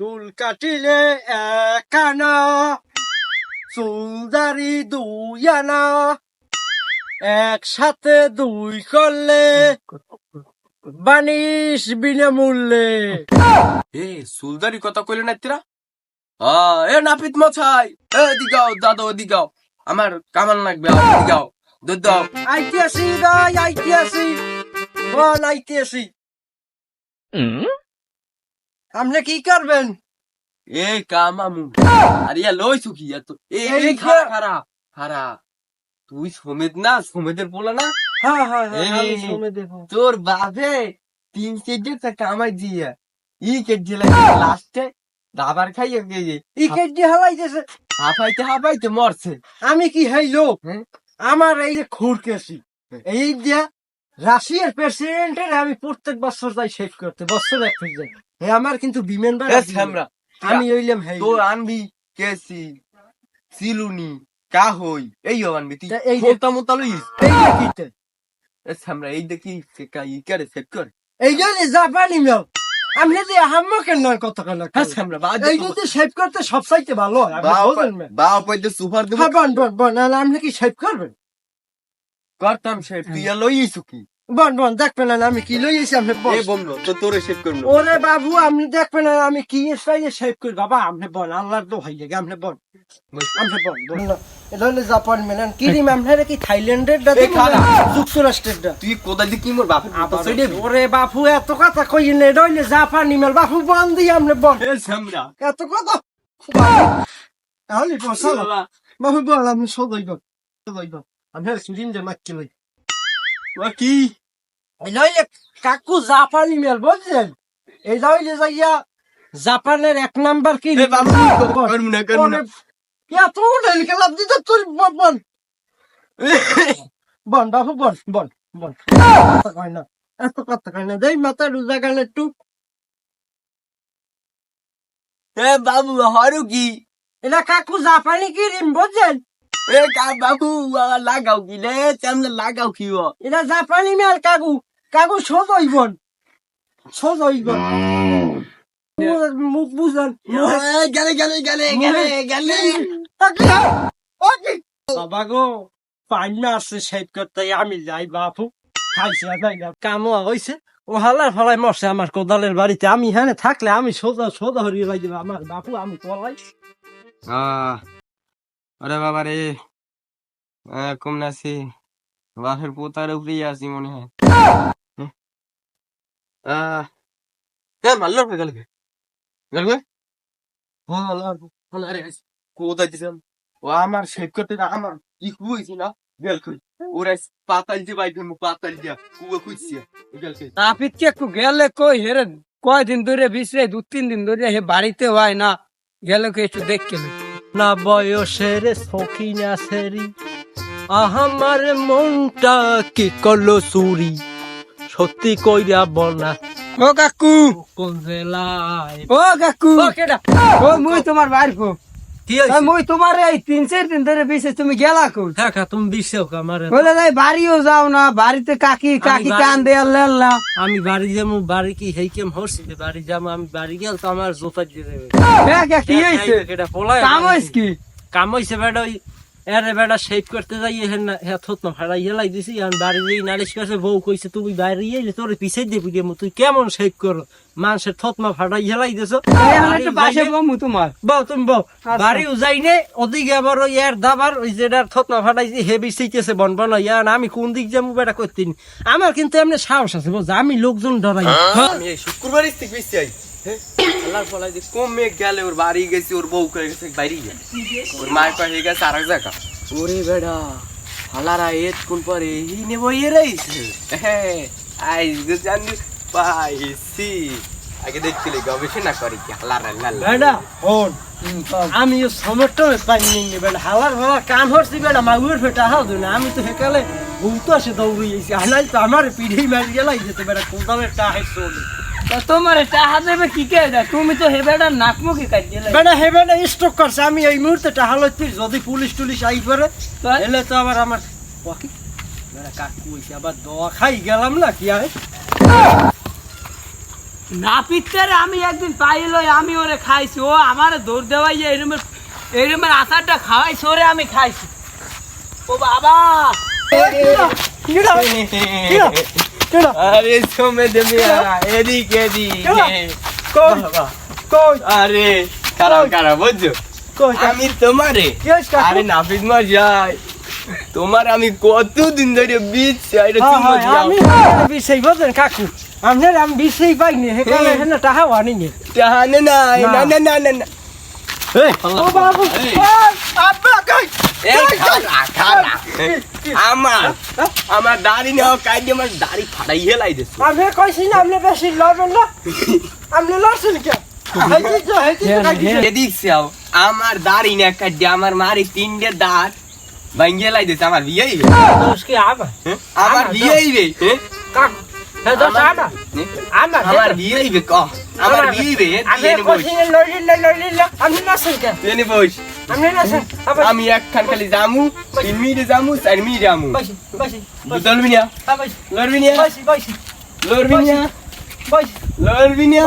চুল কাটিলে এক আনা চুলদারি দুই আনা একসাথে দুই করলে বানিস বিনামূল্যে। এ সুলদারি কথা কইলে না তিরা? এ নাপিত মছাই এ দিগাও দাদা দিগাও আমার কামান লাগবে দিগাও দুধ দাও। আইতে আসি ভাই আইতে আসি। বল আইতে আসি। আপনি কি করবেন? এ কামামু আরে ইয়া লই সুকি এত এ খারা খারা তুই সমেত না সমেতের পোলা না? হ্যাঁ হ্যাঁ হ্যাঁ তোর বাপে তিন কেজি কামাই দিয়ে ই কেজি লাস্টে দাবার খাইয়ে গিয়ে ই কেজি হালাইতেছে। হাফাইতে হাফাইতে মরছে। আমি কি হাই লোক? হ্যাঁ? আমার এই যে খুরকেছি এই যে রাশিয়ার প্রেসিডেন্টের আমি প্রত্যেক বছর যাই শেষ করতে বছর এক যাই। এ আমার কিন্তু বিমান ভাড়া শ্যামরা আমি হইলাম হেই। তোর আনবি কেসি সিলুনি কাহই এই আনবি তুই এই মোতা লইস? এই কিতে এ শ্যামরা এই দেখি কা ই করে সেট কর। এই জাপানি আমি যদি হাম্মা কেন কত কেন হ্যাঁ এই যদি শেভ করতে সব চাইতে ভালো হয়? বাও পয়তে সুপার দেব। হ্যাঁ বন বন বন আপনি কি শেভ করবেন? করতাম সে তুই লইস কি? বন বন দেখবেন না আমি কি লইয়েছি আপনি বন এ বমলো তো তোরে সেট করব ওরে বাবু আপনি দেখবেন না আমি কি স্টাইলে শেভ করি। বাবা আপনি বন আল্লাহর তো হয়ে গে আপনি বন। আপনি বন বন। এটা হলে জাপান মেলান কি রিম আপনারা কি থাইল্যান্ডের দা। যুক্তরাষ্ট্রের দা তুই কোদাই দি কি মোর বাপ ওরে বাপু এত কথা কই নে এটা হইলে জাপানি মেল বাপু বন দি আপনি বন। এ শ্যামরা এত কথা? তাহলে বসালো বাবু। বল আপনি সদাই বল সদাই বল যে মাক্কি লই। কি? হইলে কাকু জাপানি মেল বুঝছেন? এই হইলে যাইয়া জাপানের এক নাম্বার কি? এত উঠেন খেলাপ দিতে তোর বন। বন বাবু বন বন বন। কয় না এত কথা কয় না। দেই মাথা রোজা গান একটু। বাবু হরু কি? এটা কাকু জাপানি কি রিম বুঝছেন? এ কা বাবু আ, লাগাও কি লাগাও কি এটা জাপানি মেল কাকু কাকু সোজই বন বন মুখ বুঝান গেলে গেলে গেলে গেলে গেলে বাবা গো পানি আসছে শেষ করতে আমি যাই বাপু খাইছে কামও হয়েছে ও হালার ফলাই মরছে আমার কোদালের বাড়িতে আমি হ্যাঁ থাকলে আমি সোজা সোজা হরিয়ে দেবো আমার বাপু আমি কলাই আহ আরে বাবা রে। কম নাছি বাপের পোতার উপরেই আছি মনে হয়। কে ও আমার শেভ আমার ই কুইছি না? গেল কই ওরা পাতাল পাতাল দিয়া কুয়া কুইছি গেল কই নাপিত কে গেলে কই হেরে কয়দিন ধরে বিশ্রে দু তিন দিন ধরে হে বাড়িতে হয় না। গেলে কে একটু দেখকে না বয়সের সখিনা সেরি আহামার মনটা কি করল চুরি। সত্যি কইরা বলা ও কাকু। কোন জেলায়? ও কাকু। ও মুই তোমার বাড়ি কো মুই তোমার এই তিন চার দিন ধরে বিশেষ তুমি গেলা কো কাকা তুমি বিশ্বাস আমার বলে নাই বাড়িও যাও না বাড়িতে কাকি কাকি কান দে আল্লাহ আমি বাড়ি যাব বাড়ি কি হেই কেম হসি বাড়ি যাব আমি বাড়ি গেল তো আমার জোফা দিয়ে দেবে। কে কি হইছে এটা পলাই কাম হইছে কি? কাম হইছে বেটা ওই এরে বেটা শেভ করতে যাই হেন হে থত না ইয়ে আমি বাড়ি যাই নালিশ কাছে বউ কইছে তুমি বাইরে ইয়ে তোর দিয়ে বুঝে তুই কেমন শেভ কর? মানুষের থত মা ইয়ে দিছ পাশে বমু তোমার। বউ তুমি বউ। আচ্ছা। বাড়িও যাই নে ওদিকে আবার ওই এর দাবার ওই যেটার থত না ফাটাইছি হেবি শিখতেছে বন বন ইয়া না আমি কোন দিক যাব বেটা করতে আমার কিন্তু এমনি সাহস আছে বুঝ আমি লোকজন ডরাই। আমি আল্লাহর ফলাই যে কমে গেলে ওর বাড়ি গেছি ওর বউ করে গেছে বাইরে গেছে ওর মায়ের পাশে গেছে আর এক জায়গা। ওরে বেড়া হালারা এত কোন পরে? ই নেব এ রইছে। আইস গো জানি পাইছি। আগে দেখছিলি গবেষণা করি কি হালারা লালা বেটা হন আমি সমর্থন পাইনি বেটা হালার ভালা কাম হরছি বেটা মাগুর ফেটা হাও না আমি তো হেকালে ভূত আসে দৌড়িয়েছি আনাই তো আমার পিঠেই মারি গেলাই যেতে বেটা কোদালের টা হেসো তা তোমার টাহা দেবে কি কে? তুমি তো হে বেটা নাকমুখি কাট বেটা হে স্টক করছে। আমি এই মুহূর্তে টাহালত যদি পুলিশ টুলিশ আই করে এলে তো আবার আমার ওয়াকি বেটা কাকু হইছে আবার দোয়া খাই গেলাম না কি আরে? না আমি একদিন পাইল আমি ওরে খাইছি। ও আমার দৌড় দেওয়াই এরমের এরমের আচারটা খাওয়াইছে ওরে আমি খাইছি। ও বাবা! আরে সোমে দেমিয়া এদিক এদিক। কই? কই? আরে খারাপ খারাপ বুঝছ? কই? আমি তোমারে? আরে নাফিস মার যাই তোমার আমি কতদিন ধরে বিচ্ছি এটা হ্যাঁ, তুমি হ্যাঁ, আমি বিষয় বোঝেন কাকু? আপনার আমি বিষয় পাইনি সেখানে হেন টাহা আনি নি। জাহানে নাই না। না না না না ও বাবু এই। এই, আব্বা কই? এই খারা খারা আমার আমার দাড়ি নাও কাজ আমার দাড়ি ফাটাই হেলাই দিছ আপনি কইছি না আপনি বেশি লড়বেন না আপনি লড়ছেন কে আমার দাড়ি না কাজ আমার মারি তিনটে দাঁত ভাঙ্গে লাই দিছে আমার বিয়ে হ্যাঁ? আমার বিয়ে হ্যাঁ? আমার- হ্যাঁ? বিয়ে হইবে আমার বিয়ে না আমি একখান খালি জামু তিন মিনিটে জামু চার মিনিটে জামু লড়বি বসি লড়বি না? লড়বি না? বসি বসি। লড়বি না? লড়বি না?